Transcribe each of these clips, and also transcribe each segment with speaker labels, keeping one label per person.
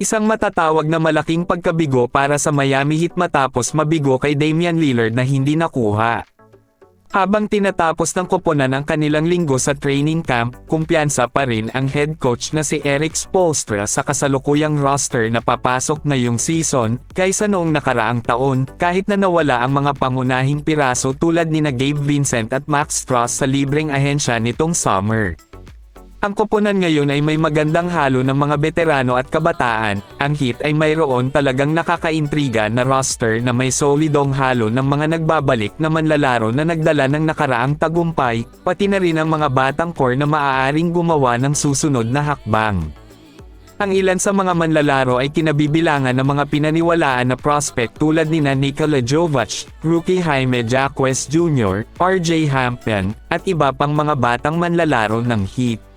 Speaker 1: Isang matatawag na malaking pagkabigo para sa Miami Heat matapos mabigo kay Damian Lillard na hindi nakuha. Habang tinatapos ng koponan ang kanilang linggo sa training camp, kumpiyansa pa rin ang head coach na si Eric Spoelstra sa kasalukuyang roster na papasok ngayong season, kaysa noong nakaraang taon, kahit na nawala ang mga pangunahing piraso tulad ni na Gabe Vincent at Max Strauss sa libreng ahensya nitong summer. Ang koponan ngayon ay may magandang halo ng mga veterano at kabataan, ang Heat ay mayroon talagang nakakaintriga na roster na may solidong halo ng mga nagbabalik na manlalaro na nagdala ng nakaraang tagumpay, pati na rin ang mga batang core na maaaring gumawa ng susunod na hakbang. Ang ilan sa mga manlalaro ay kinabibilangan ng mga pinaniwalaan na prospect tulad ni na Nikola Jovic, rookie Jaime Jaquez Jr., RJ Hampton, at iba pang mga batang manlalaro ng Heat.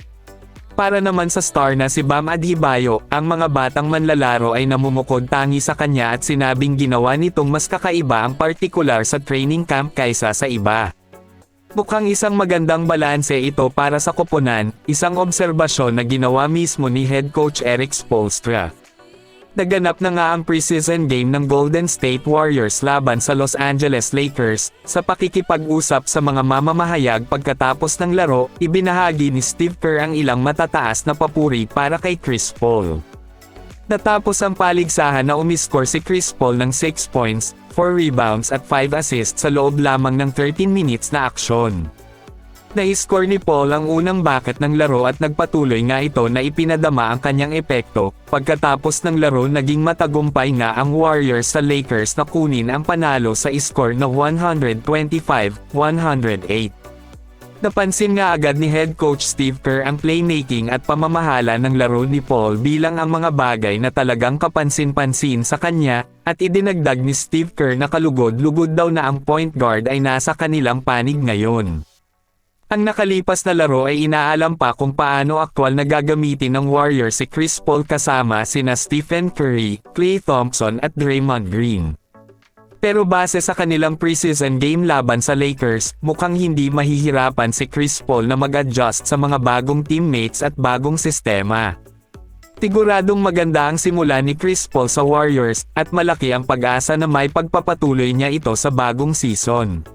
Speaker 1: Para naman sa star na si Bam Adebayo, ang mga batang manlalaro ay namumukod tangi sa kanya at sinabing ginawa nitong mas kakaiba ang partikular sa training camp kaysa sa iba. Mukhang isang magandang balanse ito para sa koponan, isang obserbasyon na ginawa mismo ni head coach Eric Spoelstra. Naganap na nga ang preseason game ng Golden State Warriors laban sa Los Angeles Lakers. Sa pakikipag-usap sa mga mamamahayag pagkatapos ng laro, ibinahagi ni Steve Kerr ang ilang matataas na papuri para kay Chris Paul. Natapos ang paligsahan na umiskor si Chris Paul ng 6 points, 4 rebounds at 5 assists sa loob lamang ng 13 minutes na aksyon. Nai-score ni Paul ang unang bucket ng laro at nagpatuloy nga ito na ipinadama ang kanyang epekto. Pagkatapos ng laro naging matagumpay nga ang Warriors sa Lakers na kunin ang panalo sa score na 125-108. Napansin nga agad ni head coach Steve Kerr ang playmaking at pamamahala ng laro ni Paul bilang ang mga bagay na talagang kapansin-pansin sa kanya, at idinagdag ni Steve Kerr na kalugod-lugod daw na ang point guard ay nasa kanilang panig ngayon. Ang nakalipas na laro ay inaalam pa kung paano aktwal na gagamitin ng Warriors si Chris Paul kasama sina Stephen Curry, Klay Thompson at Draymond Green. Pero base sa kanilang preseason game laban sa Lakers, mukhang hindi mahihirapan si Chris Paul na mag-adjust sa mga bagong teammates at bagong sistema. Tiguradong maganda ang simula ni Chris Paul sa Warriors, at malaki ang pag-asa na may pagpapatuloy niya ito sa bagong season.